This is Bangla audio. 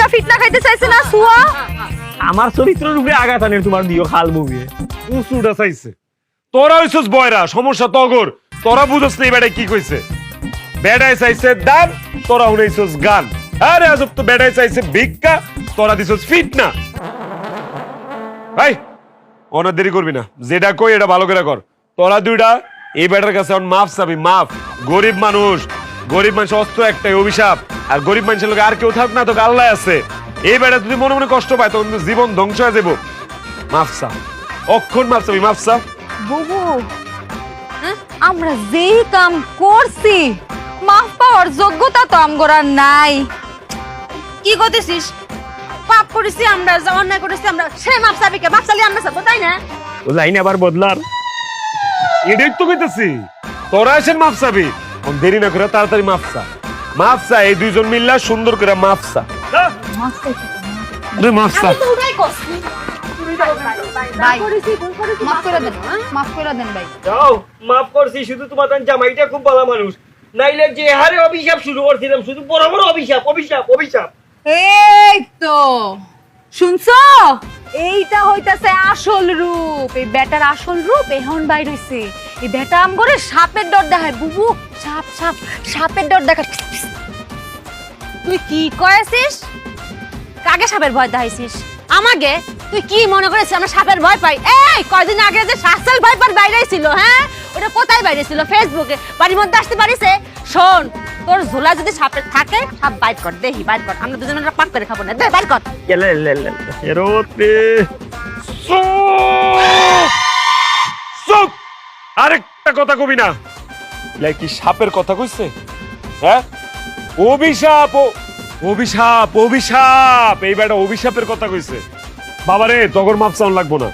লেগা ফিটনা খাইতে চাইছে না সুয়া? আমার চরিত্রের উপরে আঘাত আনে তোমার দিও খাল মুভি। উঁচুটা চাইছে। তোরা হইছস বয়রা সমস্যা তগর তোরা বুঝস না এই বেটায় কি কইছে। বেটায় চাইছে দান তোরা গান। আরে আজব তো বেটায় চাইছে ভিক্ষা তোরা দিছস ফিট না ভাই অনেক দেরি করবি না। যেটা কই এটা ভালো করে কর। তোরা দুইটা এই বেটার কাছে এখন মাফ চাবি মাফ। গরিব মানুষ গরিব মানুষ অস্ত্র একটাই অভিশাপ। আর গরিব মানুষের লোক আর কেউ থাক না তোকে আল্লাহ আছে। এই বেটা যদি মনে মনে কষ্ট পায় তখন জীবন ধ্বংস হয়ে যাব মাফসা অক্ষণ মাফ চাবি মাফসা বুবু হ্যাঁ? আমরা যেই কাম করছি মাফ পাওয়ার যোগ্যতা তো আমগোরা নাই। কি করতেছিস? পাপ করেছি আমরা যা অন্যায় করেছি আমরা সে মাপ চাবিকে মাপ চালিয়ে আমরা চাবো তাই না? ও লাইন আবার বদলার। এটাই তো কইতেছি। তোরা এসেন মাফসাবি কোন দেরি না করে তাড়াতাড়ি মাফসা। মাফসা এই দুইজন মিল্লা সুন্দর করে মাফসা। আরে মাফসা। যাও মাফ করছি শুধু তোমার জামাইটা খুব ভালো মানুষ। নাইলে যে হারে অভিশাপ শুরু করছিলাম শুধু বড় বড় অভিশাপ অভিশাপ অভিশাপ। এই তো শুনছো? এইটা হইতাছে আসল রূপ। এই বেটার আসল রূপ এখন বাইর হইছে। এই বেটা আম করে সাপের ডর দেখায়, বুবু। সাপ সাপ, সাপের ডর দেখায়। তুই কি কয়েছিস? কাকে সাপের ভয় দেখাইছিস? আমাকে? তুই কি মনে করেছিস আমরা সাপের ভয় পাই? এই, কয়দিন আগে যে শাসল ভয় পার বাইরে ছিল হ্যাঁ? ওটা কোথায় বাইরে ছিল? ফেসবুকে বাড়ির মধ্যে আসতে পারিছে? শোন তোর ঝোলা যদি সাপের থাকে, সাপ বাইট কর দেখি বাইট কর। আমরা দুজনে পাক করে খাব না। দে বাইট কর। এরোতে চুপ আরেকটা কথা কবি না। লাই কি সাপের কথা কইছে? হ্যাঁ? অভিশাপ অভিশাপ অভিশাপ। এই বেটা অভিশাপের কথা কইছে। বাবারে তগর মাপ চাউন লাগবো না।